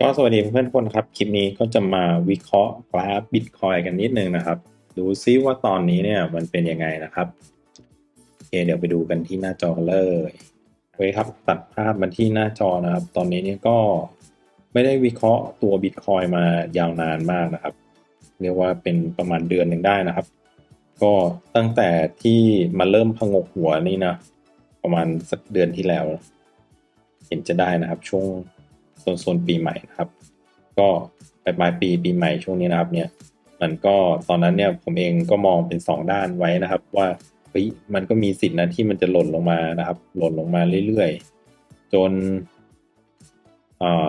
ก็สวัสดีเพื่อนๆคนครับ คลิปนี้ก็จะมาวิเคราะห์กราฟบิตคอยกันนิดนึงนะครับ ดูซิว่าตอนนี้เนี่ยมันเป็นยังไงนะครับโอเคเดี๋ยวไปดูกันที่หน้าจอเลยโอเคครับตัดภาพมาที่หน้าจอนะครับ ตอนนี้เนี่ยก็ไม่ได้วิเคราะห์ตัวบิตคอยมายาวนานมากนะครับ เรียกว่าเป็นประมาณเดือนหนึ่งได้นะครับ ก็ตั้งแต่ที่มาเริ่มพงกหัวนี่นะ ประมาณสักเดือนที่แล้ว เห็นจะได้นะครับช่วง โซนโซนปีใหม่นะครับ ก็ปลายปลายปีปีใหม่ช่วงนี้นะครับ เนี่ย มันก็ตอนนั้นเนี่ยผมเองก็มองเป็นสองด้านไว้นะครับ ว่าเฮ้ยมันก็มีสิทธิ์นะที่มันจะหล่นลงมานะครับ หล่นลงมาเรื่อยๆ จนอ่า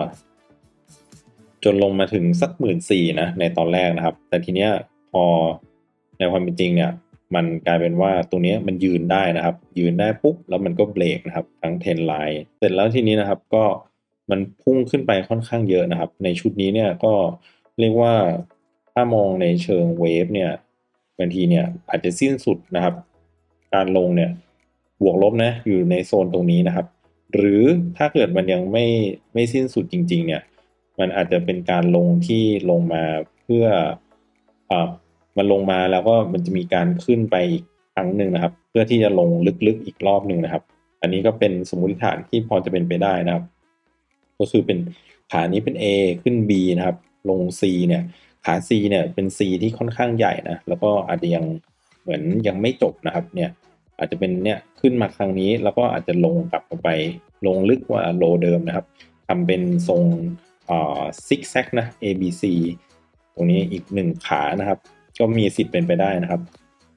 จนลงมาถึงสักหมื่นสี่นะในตอนแรกนะครับ แต่ทีเนี้ยพอในความเป็นจริงเนี่ย มันกลายเป็นว่าตัวเนี้ยมันยืนได้นะครับ ยืนได้ปุ๊บแล้วมันก็เบรกนะครับ ทั้งเทนไลน์เสร็จแล้วทีนี้นะครับก็ มันพุ่งขึ้นไปค่อนข้างเยอะนะครับ ในชุดนี้เนี่ยก็เรียกว่าถ้ามองในเชิงเวฟเนี่ยบางทีเนี่ยอาจจะสิ้นสุดนะครับ การลงเนี่ยบวกลบนะอยู่ในโซนตรงนี้นะครับ หรือถ้าเกิดมันยังไม่ไม่สิ้นสุดจริง ๆ เนี่ย มันอาจจะเป็นการลงที่ลงมาเพื่ออ่ามันลงมาแล้วก็มันจะมีการขึ้นไปอีกครั้งหนึ่งนะครับ เพื่อที่จะลงลึกๆอีกรอบหนึ่งนะครับ อันนี้ก็เป็นสมมติฐานที่พอจะเป็นไปได้นะครับ ก็คือเป็นขานี้เป็น A ขึ้น B นะครับ ลง C เนี่ย ขา C เนี่ยเป็น C ที่ค่อนข้างใหญ่นะ แล้วก็อาจจะยังเหมือนยังไม่จบนะครับ เนี่ย อาจจะเป็นเนี่ยขึ้นมาครั้งนี้ แล้วก็อาจจะลงกลับไป ลงลึกกว่าโลเดิมนะครับทำเป็นทรงซิกแซกนะ A B C ตรงนี้อีกหนึ่งขานะครับ ก็มีสิทธิ์เป็นไปได้นะครับ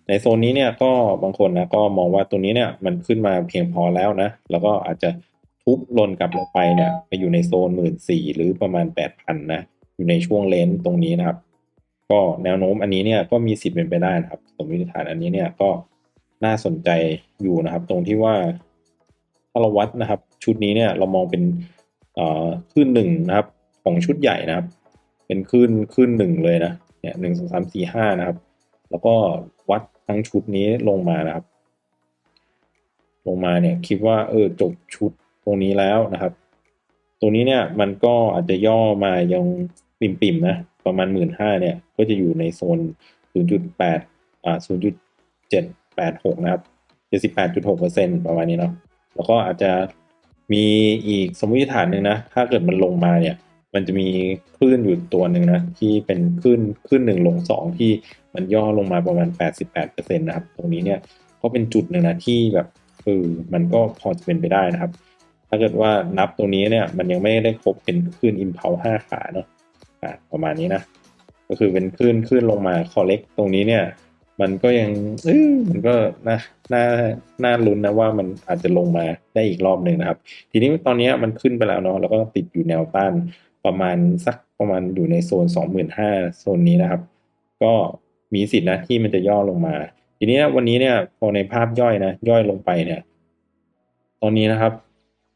ในโซนนี้เนี่ยก็บางคนนะก็มองว่าตัวนี้เนี่ยมันขึ้นมาเพียงพอแล้วนะ แล้วก็อาจจะ ทุบลนกลับลงไปเนี่ยไปอยู่ในโซนหมื่นสี่หรือประมาณแปดพันนะอยู่ในช่วงเลนส์ตรงนี้นะครับ ก็แนวโน้มอันนี้เนี่ยก็มีสิทธิ์เป็นไปได้นะครับ สมมติฐานอันนี้เนี่ยก็น่าสนใจอยู่นะครับ ตรงที่ว่าถ้าเราวัดนะครับ ชุดนี้เนี่ยเรามองเป็นคลื่นหนึ่งนะครับ ของชุดใหญ่นะครับ เป็นคลื่นคลื่นหนึ่งเลยนะเนี่ยหนึ่งสองสามสี่ห้านะครับ แล้วก็วัดทั้งชุดนี้ลงมานะครับ ลงมาเนี่ยคิดว่าเออจบชุด รงนี้แล้วนะครับตรงนี้เนี่ยมันก็อาจจะย่อมายังปิ่มๆนะประมาณหมื่นห้าเนี่ยก็จะอยู่ในโซน 0.8อ่า0.786 นะครับ78.6%ประมาณนี้เนาะแล้วก็อาจจะมีอีกสมมติฐานหนึ่งนะ ถ้าเกิดมันลงมาเนี่ย มันจะมีคลื่นอยู่ตัวหนึ่งนะ ที่เป็นคลื่นคลื่นหนึ่งลงสองที่มันย่อลงมาประมาณ 88%นะครับ ตรงนี้เนี่ยก็เป็นจุดหนึ่งนะที่แบบคือมันก็พอจะเป็นไปได้นะครับ ถ้าเกิดว่านับตรงนี้เนี่ย มันยังไม่ได้ครบเป็นคลื่นอิมเพลห้าขาเนาะอ่าประมาณนี้นะ ก็คือเป็นคลื่นคลื่นลงมาคอเล็กตรงนี้เนี่ย มันก็ยังเออมันก็น่าน่าน่าลุ้นนะว่ามันอาจจะลงมาได้อีกรอบหนึ่งนะครับ ทีนี้ตอนนี้มันขึ้นไปแล้วเนาะแล้วก็ติดอยู่แนวต้านประมาณสักประมาณอยู่ในโซน 25,000 โซนนี้นะครับ ก็มีสิทธินะที่มันจะย่อลงมา ทีนี้วันนี้เนี่ยพอในภาพย่อยนะ ย่อยลงไปเนี่ย ตอนนี้นะครับ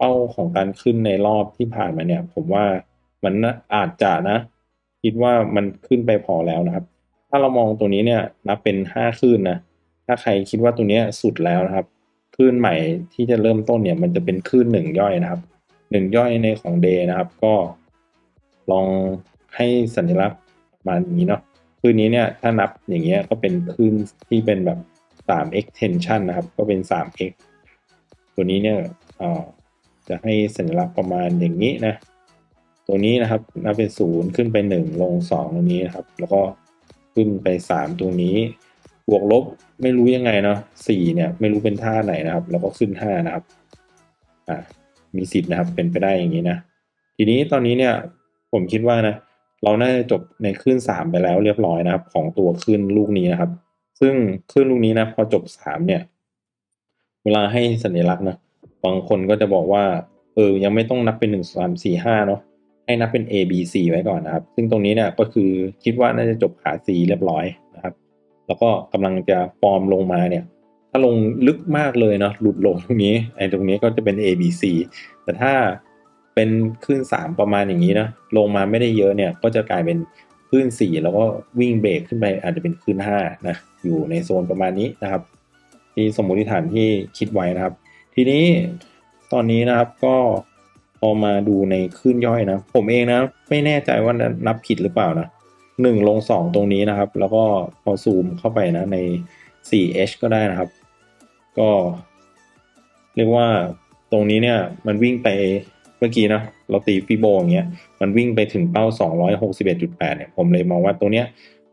ป้าของการขึ้นในรอบที่ผ่านมาเนี่ย ผมว่ามันอาจจะนะ คิดว่ามันขึ้นไปพอแล้วนะครับ ถ้าเรามองตัวนี้เนี่ยนับเป็นห้าคลื่นนะถ้าใครคิดว่าตัวนี้สุดแล้วนะครับคลื่นใหม่ที่จะเริ่มต้นเนี่ย มันจะเป็นคลื่นหนึ่งย่อยนะครับหนึ่งย่อยในของเดย์นะครับ ก็ลองให้สัญลักษณ์มาอย่างนี้เนาะคลื่นนี้เนี่ยถ้านับอย่างเงี้ยก็เป็นคลื่นที่เป็นแบบ 3x tension นะครับ ก็เป็น 3x ตัวนี้เนี่ย จะให้สัญลักษณ์ประมาณอย่างนี้นะ ตัวนี้นะครับนับเป็นศูนย์ขึ้นไปหนึ่งลงสองตรงนี้นะครับ แล้วก็ขึ้นไปสามตรงนี้ บวกลบไม่รู้ยังไงเนาะสี่เนี่ยไม่รู้เป็นท่าไหนนะครับ แล้วก็ขึ้นห้านะครับอ่ามีสิบนะครับ เป็นไปได้อย่างนี้นะ ทีนี้ตอนนี้เนี่ยผมคิดว่านะเราน่าจะจบในคลื่นสามไปแล้วเรียบร้อยนะครับ ของตัวคลื่นลูกนี้นะครับ ซึ่งคลื่นลูกนี้นะพอจบสามเนี่ย เวลาให้สัญลักษณ์นะ บางคนก็จะบอกว่า เออ ยังไม่ต้องนับเป็นหนึ่งสามสี่ห้าเนาะ ให้นับเป็น A B C ไว้ก่อนนะครับ ซึ่งตรงนี้เนี่ยก็คือคิดว่าน่าจะจบขา C เรียบร้อยนะครับ แล้วก็กำลังจะฟอร์มลงมาเนี่ย ถ้าลงลึกมากเลยเนาะ หลุดลงตรงนี้ ไอ้ตรงนี้ก็จะเป็น A B C แต่ถ้าเป็นคลื่นสามประมาณอย่างนี้นะลงมาไม่ได้เยอะเนี่ย ก็จะกลายเป็นคลื่นสี่แล้วก็วิ่งเบรกขึ้นไปอาจจะเป็นคลื่นห้านะอยู่ในโซนประมาณนี้นะครับ ที่สมมติฐานที่คิดไว้นะครับ ทีนี้ตอนนี้นะครับก็พอมาดูในคลื่นย่อยนะ ผมเองนะ ไม่แน่ใจว่านับผิดหรือเปล่านะหนึ่งลงสองตรงนี้นะครับ แล้วก็พอซูมเข้าไปนะใน 4h ก็ได้นะครับ ก็ เรียกว่าตรงนี้เนี่ยมันวิ่งไปเมื่อกี้นะเราตีฟิโบอย่างเงี้ยมันวิ่งไปถึงเป้า 261.8 เนี่ย ผมเลยมองว่าตัวเนี้ย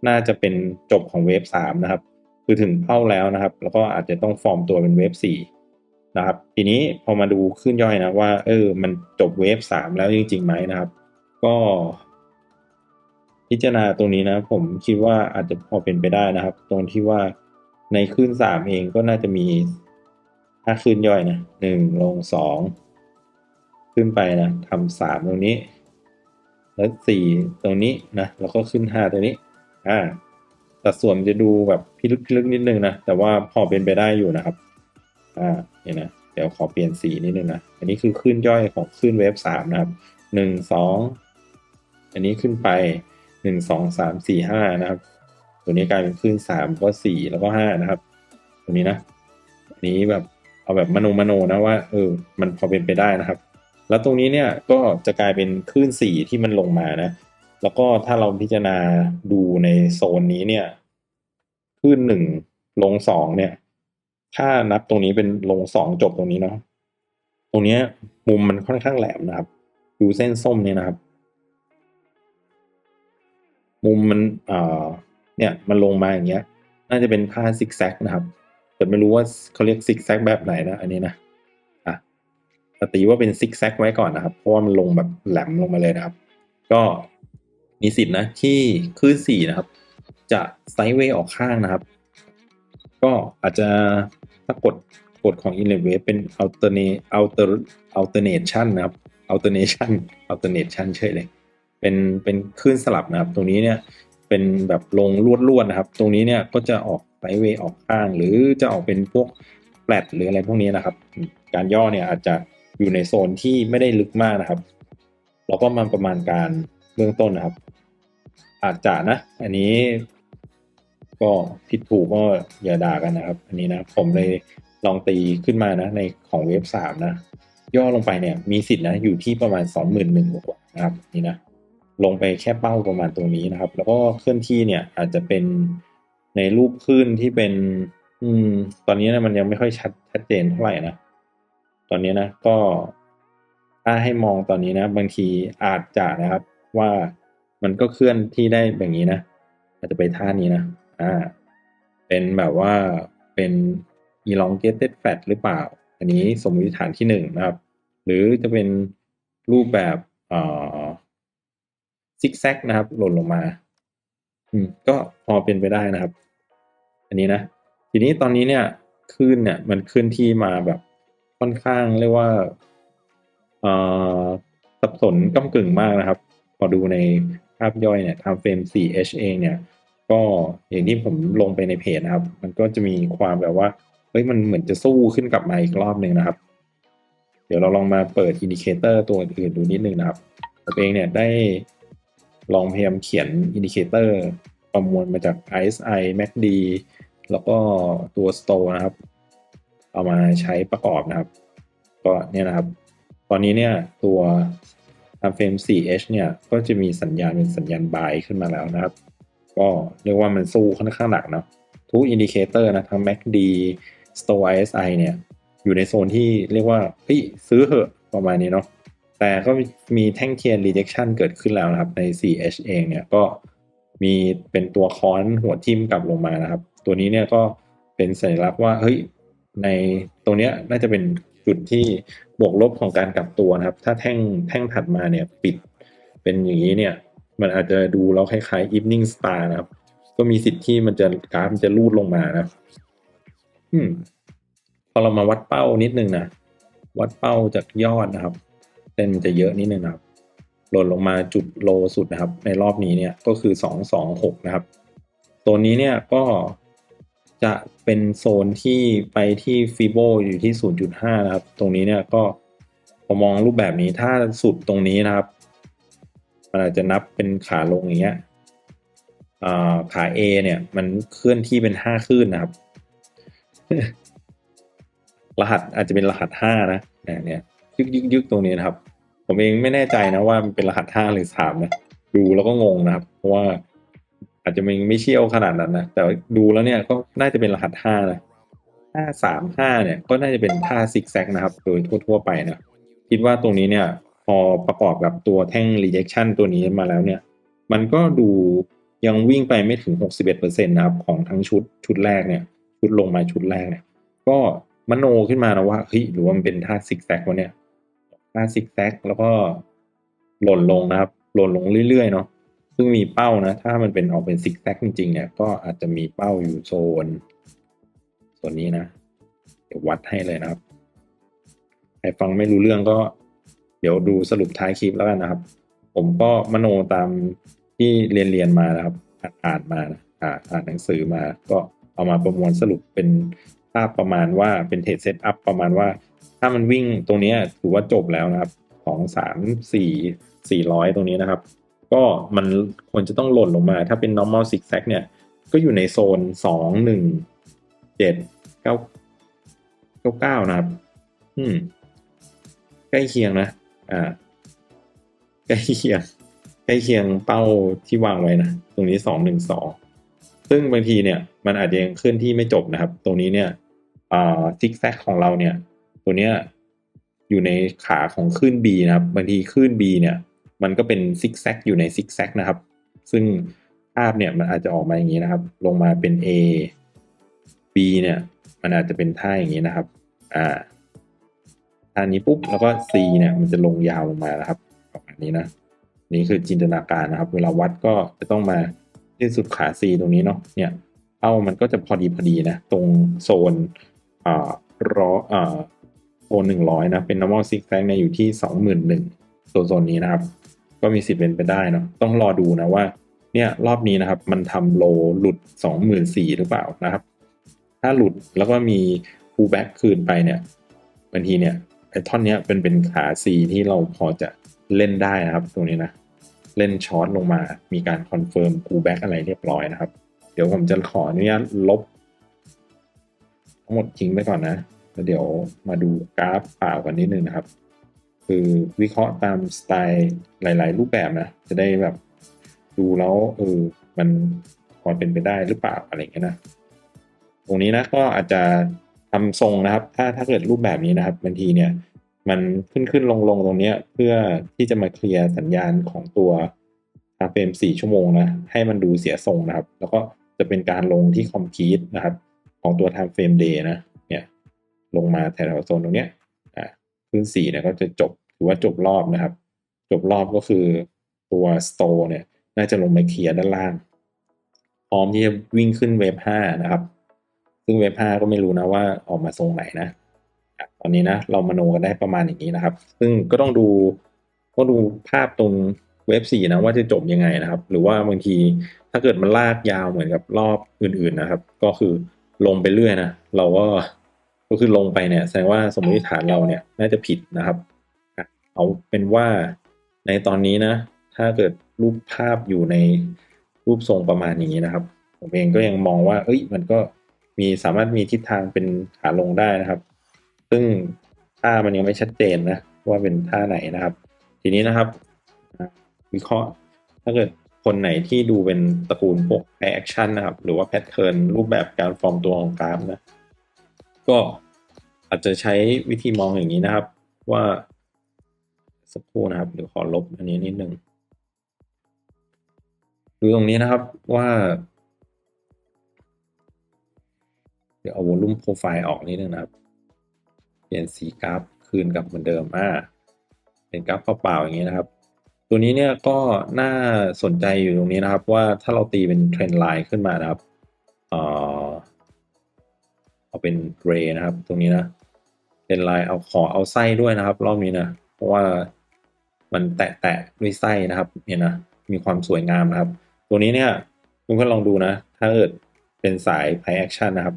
น่าจะเป็นจบของเวฟ3นะครับ คือถึงเป้าแล้วนะครับ แล้วก็อาจจะต้องฟอร์มตัวเป็นเวฟ4 นะครับ ทีนี้พอมาดูขึ้นย่อยนะว่า เออ มันจบเวฟ3แล้วจริงๆไหมนะครับ ก็ พิจารณาตรงนี้นะ ผมคิดว่าอาจจะพอเป็นไปได้นะครับ ตรงที่ว่าในขึ้น3เองก็น่าจะมีถ้าขึ้นย่อยนะหนึ่งลงสองขึ้นไปนะทำสามตรงนี้ แล้วสี่ตรงนี้นะแล้วก็ขึ้นห้าตรงนี้ อ่าสัดส่วนจะดูแบบพิลึกพิลึกนิดนึงนะแต่ว่าพอเป็นไปได้อยู่นะครับ อ่าเนี่ยนะเดี๋ยวขอเปลี่ยนสีนิดนึงนะอันนี้คือขึ้นย่อยของขึ้นเวฟสามนะครับหนึ่งสองอันนี้ขึ้นไปหนึ่งสองสามสี่ห้านะครับ ตัวนี้กลายเป็นขึ้นสามก็สี่แล้วก็ห้านะครับตรงนี้นะอันนี้แบบเอาแบบมโนมโนนะว่าเออมันพอเป็นไปได้นะครับ แล้วตรงนี้เนี่ยก็จะกลายเป็นคลื่นสี่ที่มันลงมานะ แล้วก็ถ้าเราพิจารณาดูในโซนนี้เนี่ยคลื่นหนึ่งลงสองเนี่ย ถ้านับตรงนี้เป็นลงสองจบตรงนี้เนาะตรงนี้มุมมันค่อนข้างแหลมนะครับ ดูเส้นส้มเนี่ยนะครับ มุมมันเอ่อเนี่ยมันลงมาอย่างเงี้ย น่าจะเป็นผ้าซิกแซกนะครับ แต่ไม่รู้ว่าเขาเรียกซิกแซกแบบไหนนะอันนี้นะอะตีว่าเป็นซิกแซกไว้ก่อนนะครับ เพราะว่ามันลงแบบแหลมลงมาเลยนะครับ ก็มีสิทธินะที่คลื่นสี่นะครับ จะไซด์เวย์ออกข้างนะครับ ก็อาจจะถ้ากดกดของ inlet wave เป็น alternate alter alternation นะครับ alternation alternation เฉยเลย เป็นเป็นคลื่นสลับนะครับ ตรงนี้เนี่ยเป็นแบบลงลวดๆนะครับ ตรงนี้เนี่ยก็จะออกไซเวย์ออกข้าง หรือจะออกเป็นพวกแฟลตหรืออะไรพวกนี้นะครับ การย่อเนี่ยอาจจะอยู่ในโซนที่ไม่ได้ลึกมากนะครับ เราก็มาประมาณการเบื้องต้นนะครับ อาจจะนะ อันนี้ ก็ผิดถูกก็อย่าด่ากันนะครับ อันนี้นะผมเลยลองตีขึ้นมานะ ในของเว็บสามนะ ย่อลงไปเนี่ย มีสิทธิ์นะอยู่ที่ประมาณสองหมื่นหนึ่งกว่านะครับ นี่นะลงไปแค่เป้าประมาณตรงนี้นะครับ แล้วก็เคลื่อนที่เนี่ย อาจจะเป็นในรูปขึ้นที่เป็น อืม ตอนนี้นะมันยังไม่ค่อยชัดชัดเจนเท่าไหร่นะตอนนี้นะก็ถ้าให้มองตอนนี้นะ บางทีอาจจะนะครับ ว่ามันก็เคลื่อนที่ได้แบบนี้นะ อาจจะไปท่านี้นะ อ่าเป็นแบบว่าเป็น elongated fat หรือเปล่า อันนี้สมมติฐานที่หนึ่งนะครับ หรือจะเป็นรูปแบบเอ่อซิกแซกนะครับ หล่นลงมา อืม ก็พอเป็นไปได้นะครับ อันนี้นะ ทีนี้ตอนนี้เนี่ยคลื่นเนี่ย มันเคลื่อนที่มาแบบค่อนข้างเรียกว่าเอ่อสับสนก้ากึ่งมากนะครับ พอดูในภาพย่อยเนี่ย time frame 4h เองเนี่ย ก็อย่างที่ผมลงไปในเพจนะครับ มันก็จะมีความแบบว่าเฮ้ยมันเหมือนจะสู้ขึ้นกลับมาอีกรอบหนึ่งนะครับ เดี๋ยวเราลองมาเปิดอินดิเคเตอร์ตัวอื่นดูนิดนึงนะครับผมเองเนี่ยได้ลองพยายามเขียนอินดิเคเตอร์ประมวลมาจาก RSI MACD แล้วก็ตัว Store นะครับ เอามาใช้ประกอบนะครับ ก็เนี่ยนะครับ ตอนนี้เนี่ยตัว time frame 4h เนี่ยก็จะมีสัญญาณเป็นสัญญาณ buy ขึ้นมาแล้วนะครับ ก็เรียกว่ามันสู้ค่อนข้างหนักเนาะทุกอินดิเคเตอร์นะทั้ง MACD Store RSI เนี่ย อยู่ในโซนที่เรียกว่าเฮ้ยซื้อเหอะประมาณนี้เนาะแต่ก็มีแท่งเทียน rejection เกิดขึ้นแล้วนะครับ ใน 4H เองเนี่ยก็มีเป็นตัวค้อนหัวทิ่มกลับลงมานะครับ ตัวนี้เนี่ยก็เป็นสัญลักษณ์ว่าเฮ้ยในตรงเนี้ยน่าจะเป็นจุดที่บวกลบของการกลับตัวนะครับ ถ้าแท่งแท่งถัดมาเนี่ยปิดเป็นอย่างนี้เนี่ย มันอาจจะดูแล้วคล้ายๆ evening star นะครับ ก็มีสิทธิ์ที่มันจะกราฟมันจะลูดลงมานะอืมพอเรามาวัดเป้านิดนึงนะ วัดเป้าจากยอดนะครับเส้นจะเยอะนิดนึงนะครับหล่นลงมาจุดโลสุดนะครับ ในรอบนี้เนี่ยก็คือสองสองหกนะครับ ตัวนี้เนี่ยก็จะเป็นโซนที่ไปที่ฟีโบอยู่ที่ 0.5 นะครับ ตรงนี้เนี่ยก็พอมองรูปแบบนี้ถ้าสุดตรงนี้นะครับ มันอาจจะนับเป็นขาลงอย่างเงี้ยขา A เนี่ย มันเคลื่อนที่เป็นห้าคลื่นนะครับ รหัสอาจจะเป็นรหัสห้านะเนี่ยยึกยึกยึกตรงนี้นะครับ ผมเองไม่แน่ใจนะว่ามันเป็นรหัสห้าหรือสามนะดูแล้วก็งงนะครับ เพราะว่าอาจจะไม่ไม่เชี่ยวขนาดนั้นนะแต่ดูแล้วเนี่ยก็น่าจะเป็นรหัสห้านะห้าสามห้าเนี่ย ก็น่าจะเป็นท่าซิกแซกนะครับ โดยทั่ว ๆ ไปนะคิดว่าตรงนี้เนี่ย พอประกอบกับตัวแท่ง rejection ตัวนี้มาแล้วเนี่ย มันก็ดูยังวิ่งไปไม่ถึง 61%นะครับ ของทั้งชุดชุดแรกเนี่ย ชุดลงมาชุดแรกเนี่ย ก็มโนขึ้นมานะว่าเฮ้ยหรือว่ามันเป็นท่าซิกแซกวะเนี่ยท่าซิกแซกแล้วก็หล่นลงนะครับ หล่นลงเรื่อยๆเนาะซึ่งมีเป้านะ ถ้ามันเป็นออกเป็นซิกแซกจริงๆเนี่ย ก็อาจจะมีเป้าอยู่โซนส่วนนี้นะ เดี๋ยววัดให้เลยนะครับใครฟังไม่รู้เรื่องก็ เดี๋ยวดูสรุปท้ายคลิปแล้วกันนะครับ ผมก็มโนตามที่เรียนเรียนมานะครับ อ่านมานะอ่านอ่านหนังสือมา ก็เอามาประมวลสรุปเป็นภาพประมาณว่าเป็นเทรดเซตอัพประมาณว่า ถ้ามันวิ่งตรงนี้ถือว่าจบแล้วนะครับสองสามสี่สี่ร้อยตรงนี้นะครับ ก็มันควรจะต้องหล่นลงมา ถ้าเป็น normal zigzag เนี่ย ก็อยู่ในโซนสองหนึ่งเจ็ดเก้าเก้าเก้านะครับ อืม ใกล้เคียงนะ ใกล้เคียงใกล้เคียงเป้าที่วางไว้นะ ตรงนี้สองหนึ่งสองซึ่งบางทีเนี่ยมันอาจจะยังเคลื่อนที่ไม่จบนะครับตรงนี้เนี่ยซิกแซกของเราเนี่ย ตัวเนี้ยอยู่ในขาของคลื่น B นะครับ บางทีคลื่น B เนี่ย มันก็เป็นซิกแซกอยู่ในซิกแซกนะครับ ซึ่งภาพเนี่ยมันอาจจะออกมาอย่างนี้นะครับ ลงมาเป็น A B เนี่ย มันอาจจะเป็นท่าอย่างนี้นะครับ อ่า ท่านี้ปุ๊บแล้วก็ C เนี่ยมันจะลงยาวลงมานะครับประมาณนี้นะนี่คือจินตนาการนะครับ เวลาวัดก็จะต้องมาที่สุดขา C ตรงนี้เนาะเนี่ยเป้ามันก็จะพอดีพอดีนะ ตรงโซนอ่าร้ออ่าโซนหนึ่งร้อยนะ เป็น normal zigzag เนี่ยอยู่ที่สองหมื่นหนึ่งโซนโซนนี้นะครับ ก็มีสิทธิ์เป็นไปได้เนาะต้องรอดูนะว่า เนี่ยรอบนี้นะครับ มันทำโลหลุดสองหมื่นสี่หรือเปล่านะครับ ถ้าหลุดแล้วก็มี pullback คืนไปเนี่ยบางทีเนี่ย ไอ้ท่อนเนี้ยเป็นเป็นขา C ที่เราพอจะเล่นได้นะครับ ตรงนี้นะ เล่นช็อตลงมา มีการคอนเฟิร์ม pullback อะไรเรียบร้อยนะครับ เดี๋ยวผมจะขออนุญาตลบ ทั้งหมดทิ้งไปก่อนนะ แล้วเดี๋ยวมาดูกราฟเปล่ากันนิดนึงนะครับ คือวิเคราะห์ตามสไตล์หลาย ๆ รูปแบบนะ จะได้แบบดูแล้วเออมันพอเป็นไปได้หรือเปล่าอะไรเงี้ยนะ ตรงนี้นะก็อาจจะ ทำทรงนะครับ ถ้าถ้าเกิดรูปแบบนี้นะครับบางทีเนี่ยมันขึ้นขึ้นลงลงตรงเนี้ยเพื่อที่จะมาเคลียร์สัญญาณของตัวทางเฟรม4ชั่วโมงนะให้มันดูเสียทรงนะครับ แล้วก็จะเป็นการลงที่คอมพีทนะครับ ของตัว time frame day นะเนี่ยลงมาแถวโซนตรงเนี้ยอ่าขึ้นสี่เนี่ยก็จะจบถือว่าจบรอบนะครับ จบรอบก็คือตัว store เนี่ยน่าจะลงมาเคลียร์ด้านล่าง พร้อมที่จะวิ่งขึ้นเวฟห้านะครับ ซึ่งเวฟห้าก็ไม่รู้นะว่าออกมาทรงไหนนะตอนนี้นะเรามาโนกันได้ประมาณอย่างนี้นะครับ ซึ่งก็ต้องดูก็ดูภาพตรงเวฟสี่นะว่าจะจบยังไงนะครับ หรือว่าบางทีถ้าเกิดมันลากยาวเหมือนกับรอบอื่นๆนะครับ ก็คือลงไปเรื่อยนะเราก็ก็คือลงไปเนี่ยแสดงว่าสมมติฐานเราเนี่ยน่าจะผิดนะครับ เอาเป็นว่าในตอนนี้นะ ถ้าเกิดรูปภาพอยู่ในรูปทรงประมาณอย่างนี้นะครับ ผมเองก็ยังมองว่า เอ้ยมันก็ มีสามารถมีทิศทางเป็นขาลงได้นะครับ ซึ่งท่ามันยังไม่ชัดเจนนะว่าเป็นท่าไหนนะครับ ทีนี้นะครับ วิเคราะห์ถ้าเกิดคนไหนที่ดูเป็นตระกูลพวก play action นะครับ หรือว่า pattern รูปแบบการฟอร์มตัวของกราฟนะก็อาจจะใช้วิธีมองอย่างนี้นะครับ ว่าสักครู่นะครับเดี๋ยวขอลบอันนี้นิดนึงดูตรงนี้นะครับว่า เดี๋ยวเอาวอลุ่มโปรไฟล์ออกนิดนึงนะครับ เปลี่ยนสีกราฟคืนกลับเหมือนเดิมอ่าเป็นกราฟเปล่าๆอย่างนี้นะครับ ตัวนี้เนี่ยก็น่าสนใจอยู่ตรงนี้นะครับ ว่าถ้าเราตีเป็นเทรนไลน์ขึ้นมานะครับเออเอาเป็นเกรย์นะครับ ตรงนี้นะเทรนไลน์เอาขอเอาไส้ด้วยนะครับ รอบนี้นะเพราะว่ามันแตะแตะด้วยไส้นะครับเนี่ยนะมีความสวยงามนะครับ ตัวนี้เนี่ยคุณก็ลองดูนะ ถ้าเกิดเป็นสาย p พ action นะครับ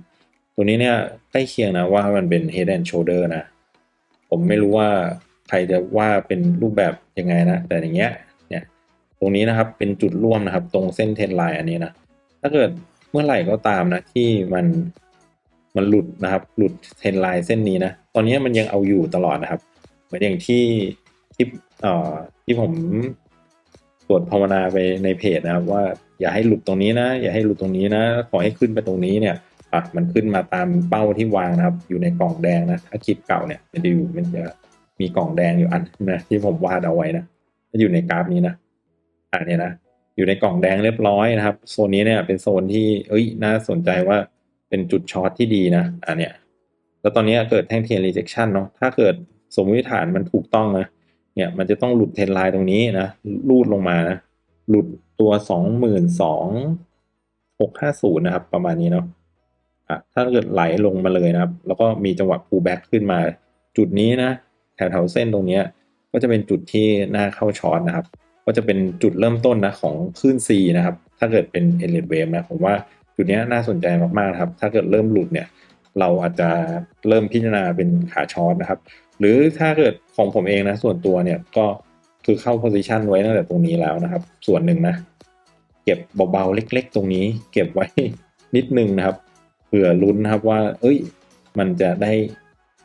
ตัวนี้เนี่ยใกล้เคียงนะว่ามันเป็น head and shoulder นะ ผมไม่รู้ว่าใครจะว่าเป็นรูปแบบยังไงนะ แต่อย่างเงี้ยเนี่ยตรงนี้นะครับเป็นจุดร่วมนะครับ ตรงเส้นเทนไลน์อันนี้นะ ถ้าเกิดเมื่อไหร่ก็ตามนะ ที่มันมันหลุดนะครับ หลุดเทนไลน์เส้นนี้นะ ตอนนี้มันยังเอาอยู่ตลอดนะครับ เหมือนอย่างที่ที่เอ่อที่ผมสวดภาวนาไปในเพจนะครับ ว่าอย่าให้หลุดตรงนี้นะ อย่าให้หลุดตรงนี้นะ ขอให้ขึ้นไปตรงนี้เนี่ย อะมันขึ้นมาตามเป้าที่วางนะครับ อยู่ในกล่องแดงนะถ้าคลิปเก่าเนี่ยมันจะอยู่มันจะมีกล่องแดงอยู่อันนะที่ผมวาดเอาไว้นะถ้าอยู่ในกราฟนี้นะอ่าเนี่ยนะอยู่ในกล่องแดงเรียบร้อยนะครับ โซนนี้เนี่ยเป็นโซนที่เอ้ยน่าสนใจว่าเป็นจุดช็อตที่ดีนะอ่าเนี่ยแล้วตอนนี้เกิดแท่งเทียน rejection เนาะถ้าเกิดสมมติฐานมันถูกต้องนะเนี่ยมันจะต้องหลุดเทรนไลน์ตรงนี้นะรูดลงมานะหลุดตัวสองหมื่นสองหกห้าศูนย์นะครับ ประมาณนี้เนาะ อะถ้าเกิดไหลลงมาเลยนะครับ แล้วก็มีจังหวะ pullback ขึ้นมา จุดนี้นะแถวๆเส้นตรงนี้ก็จะเป็นจุดที่น่าเข้าช็อตนะครับ ก็จะเป็นจุดเริ่มต้นนะของคลื่น C นะครับ ถ้าเกิดเป็น e l i t wave นะผมว่าจุดนี้น่าสนใจมากๆนะครับ ถ้าเกิดเริ่มหลุดเนี่ย เราอาจจะเริ่มพิจารณาเป็นขาช็อตนะครับ หรือถ้าเกิดของผมเองนะส่วนตัวเนี่ยก็คือเข้า position ไว้ตั้งแต่ตรงนี้แล้วนะครับ ส่วนหนึ่งนะ เก็บเบาๆเล็ก ๆ ตรงนี้ เก็บไว้นิดนึงนะครับ ผื่อลุ้นนะครับว่า เอ้ย มันจะได้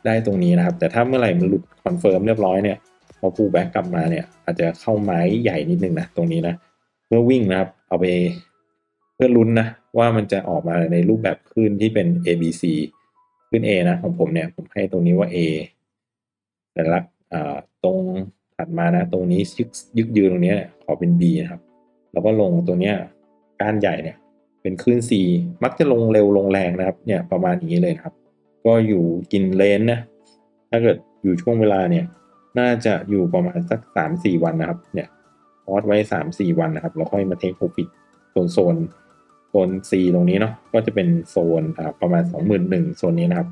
ได้ตรงนี้นะครับ แต่ถ้าเมื่อไหร่มันหลุดคอนเฟิร์มเรียบร้อยเนี่ยพอ pull back กลับมาเนี่ย อาจจะเข้าไม้ใหญ่นิดนึงนะตรงนี้นะเพื่อวิ่งนะครับ เอาไปเพื่อลุ้นนะว่ามันจะออกมาในรูปแบบคลื่นที่เป็น A B C ขึ้น A นะของผมเนี่ยผมให้ตรงนี้ว่า A แต่ละตรงถัดมานะ ตรงนี้ยึกยืนตรงเนี้ยขอเป็น B นะครับ แล้วก็ลงตัวเนี้ยก้านใหญ่เนี่ย เป็นคลื่น C มักจะลงเร็วลงแรงนะครับ เนี่ยประมาณนี้เลยครับ ก็อยู่กินเลนนะ ถ้าเกิดอยู่ช่วงเวลาเนี่ย น่าจะอยู่ประมาณสักสามสี่วันนะครับ เนี่ยพอดไว้สามสี่วันนะครับ แล้วค่อยมาเทคโปรฟิตโซนโซนโซน C ตรงนี้เนาะ ก็จะเป็นโซนอ่าประมาณสองหมื่นหนึ่งโซนนี้นะครับ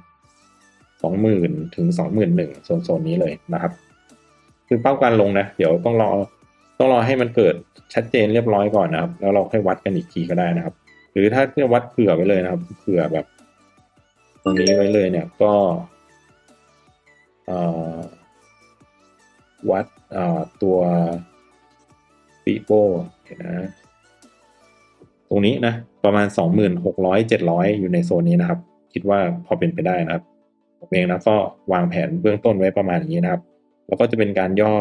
สองหมื่นถึงสองหมื่นหนึ่งโซนโซนนี้เลยนะครับ คือเป้าการลงนะ เดี๋ยวต้องรอต้องรอให้มันเกิดชัดเจนเรียบร้อยก่อนนะครับ แล้วเราค่อยวัดกันอีกทีก็ได้นะครับ รือถ้าจะวัดเผื่อไว้เลยนะครับ เผื่อแบบ ตรงนี้ไว้เลยเนี่ยก็วัดตัวปีโป้เห็นะตรงนี้นะ ประมาณสองหมื่นหกร้อยเจ็ดร้อยอยู่ในโซนนี้นะครับ คิดว่าพอเป็นไปได้นะครับผมเองนะก็วางแผนเบื้องต้นไว้ประมาณนี้นะครับ แล้วก็จะเป็นการย่อ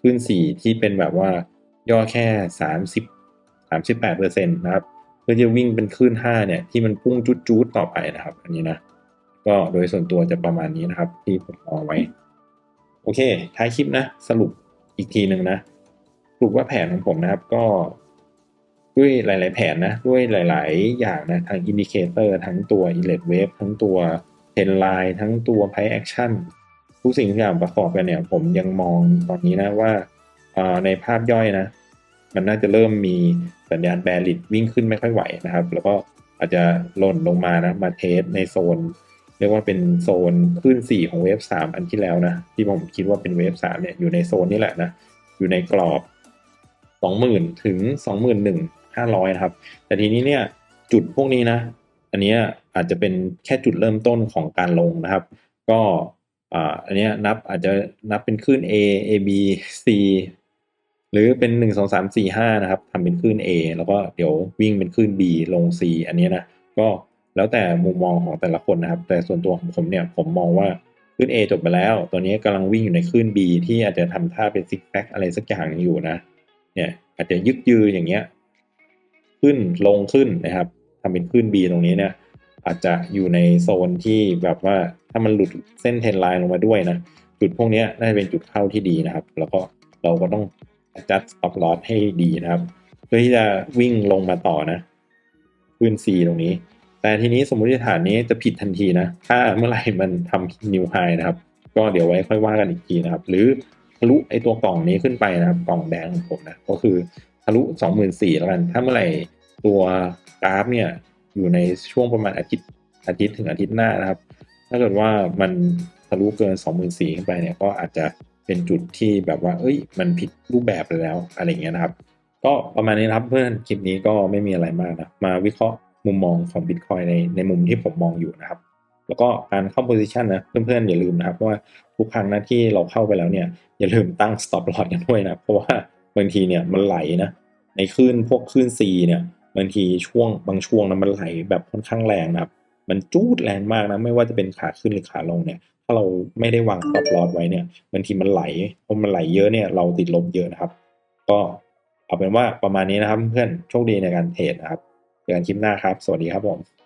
ขึ้นสี่ที่เป็นแบบว่าย่อแค่สามสิบสามสิบแปดเปอร์เซ็นต์นะครับ เพื่อจะวิ่งเป็นคลื่นห้าเนี่ยที่มันพุ่งจุดๆต่อไปนะครับ อันนี้นะก็โดยส่วนตัวจะประมาณนี้นะครับ ที่ผมมองไว้ โอเค ท้ายคลิปนะ สรุปอีกทีหนึ่งนะสรุปว่าแผนของผมนะครับก็ด้วยหลาย ๆ แผนนะ ด้วยหลาย ๆ อย่างนะทั้งอินดิเคเตอร์ทั้งตัว e l e t wave ทั้งตัว Trend line ทั้งตัว price action ทุกสิ่งทุกอย่างประกอบกันเนี่ย ผมยังมองตอนนี้นะว่าในภาพย่อยนะ มันน่าจะเริ่มมีสัญญาณแบริดวิ่งขึ้นไม่ค่อยไหวนะครับ แล้วก็อาจจะหล่นลงมานะมาเทสในโซน เรียกว่าเป็นโซนคลื่นสี่ของเวฟสามอันที่แล้วนะ ที่ผมคิดว่าเป็นเวฟสามเนี่ยอยู่ในโซนนี้แหละนะ อยู่ในกรอบสองหมื่นถึงสองหมื่นหนึ่งห้าร้อยนะครับ แต่ทีนี้เนี่ยจุดพวกนี้นะ อันนี้อาจจะเป็นแค่จุดเริ่มต้นของการลงนะครับ ก็อันนี้นับอาจจะนับเป็นคลื่น A A B C หรือเป็นหนึ่งสองสามสี่ห้านะครับทำเป็นคลื่น A แล้วก็เดี๋ยววิ่งเป็นคลื่น B ลง C อันนี้นะก็แล้วแต่มุมมองของแต่ละคนนะครับ แต่ส่วนตัวของผมเนี่ยผมมองว่าคลื่น A จบไปแล้ว ตัวนี้กำลังวิ่งอยู่ในคลื่น B ที่อาจจะทำท่าเป็นซิกแซกอะไรสักอย่างอยู่นะเนี่ยอาจจะยึกยืออย่างเงี้ยขึ้นลงขึ้นนะครับทำเป็นขึ้น B ตรงนี้เนี่ยอาจจะอยู่ในโซนที่แบบว่าถ้ามันหลุดเส้นเทนไลน์ลงมาด้วยนะจุดพวกนี้น่าจะเป็นจุดเข้าที่ดีนะครับ แล้วก็เราก็ต้อง adjust stop loss ให้ดีนะครับ เพื่อที่จะวิ่งลงมาต่อนะขึ้น C ตรงนี้ แต่ทีนี้สมมติฐานนี้จะผิดทันทีนะ ถ้าเมื่อไหร่มันทำ new high นะครับ ก็เดี๋ยวไว้ค่อยว่ากันอีกทีนะครับ หรือทะลุไอตัวกล่องนี้ขึ้นไปนะครับ กล่องแดงของผมนะ ก็คือทะลุสองหมื่นสี่แล้วกัน ถ้าเมื่อไหร่ตัวกราฟเนี่ยอยู่ในช่วงประมาณอาทิตย์อาทิตย์ถึงอาทิตย์หน้านะครับ ถ้าเกิดว่ามันทะลุเกินสองหมื่นสี่ขึ้นไปเนี่ยก็อาจจะ เป็นจุดที่แบบว่า เอ้ย มันผิดรูปแบบไปแล้วอะไรอย่างเงี้ยนะครับ ก็ประมาณนี้นะครับเพื่อนคลิปนี้ก็ไม่มีอะไรมากนะมาวิเคราะห์มุมมองของ Bitcoin ในในมุมที่ผมมองอยู่นะครับ แล้วก็การเข้า position นะเพื่อนๆอย่าลืมนะครับว่าทุกครั้งนะที่เราเข้าไปแล้วเนี่ยอย่าลืมตั้ง stop loss กันด้วยนะเพราะว่าบางทีเนี่ยมันไหลนะในคลื่นพวกคลื่น C เนี่ยบางทีช่วงบางช่วงนะมันไหลแบบค่อนข้างแรงนะครับมันจูดแรงมากนะไม่ว่าจะเป็นขาขึ้นหรือขาลงเนี่ยาเราไม่ได้วางตับลอดไว้เนี่ยบางทีมันไหลพอมันไหลเยอะเนี่ยเราติดลบเยอะนะครับ ก็เอาเป็นว่าประมาณนี้นะครับเพื่อนโชคดีในการเทรดนะครับเจอกันคลิปหน้าครับ สวัสดีครับผม